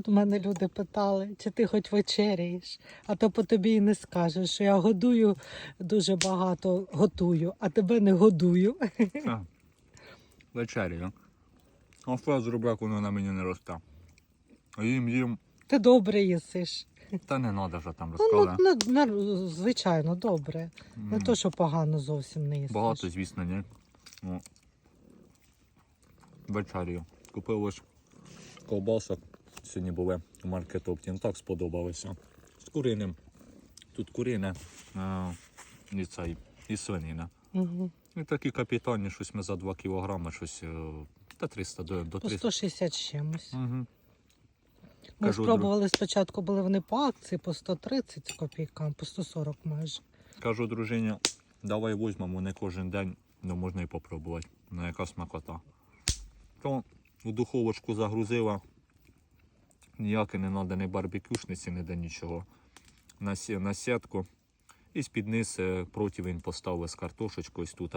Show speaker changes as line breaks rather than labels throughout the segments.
От мене люди питали, чи ти хоч вечеряєш, а то по тобі і не скажеш, що я годую дуже багато, готую, а тебе не годую.
А, Вечеря. А що я зроблю, воно на мені не росте? Їм їм.
Ти добре їсиш.
Та не треба, що там
Ну,
розказати.
ну, ну, звичайно, добре. Не
М,
то, що погано зовсім не їсиш.
Багато, звісно, ні. Ну, вечерю. Купив ось ковбасок. Сьогодні були в маркетопті. Так сподобалося. З куриним. Тут курине а, і цей, і свинина.
Угу.
І такі капітальні, щось ми за 2 кілограми, щось е, та 300 до, до
По
300.
160 чимось.
Угу.
Ми
Кажу,
спробували спочатку, були вони по акції по 130 копійкам, по 140 майже.
Кажу дружині, давай візьмемо не кожен день, але можна і попробувати. На яка смакота. То у духовочку загрузила. Ніяке не треба, ні барбекюшниці, ніде нічого. На, на сітку. І з-під низ е, противень поставили з картошечкою. Ось тут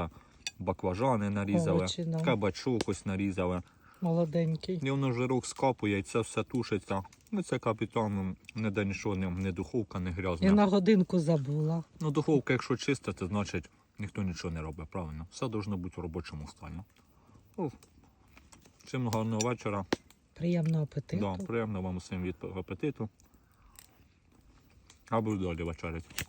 баклажани нарізали,
Овочі, да.
кабачок ось нарізали.
Молоденький.
І воно жирок скапує, і це все тушиться. Ну це капітально, ніде нічого, не, не духовка, не грязна.
І на годинку забула.
Ну, духовка, якщо чиста, то значить ніхто нічого не робить, правильно? Все должно бути в робочому стані. Ну, Всім гарного вечора.
Приємного апетиту.
Да, приємного вам усім від апетиту. А буду далі вечеряти.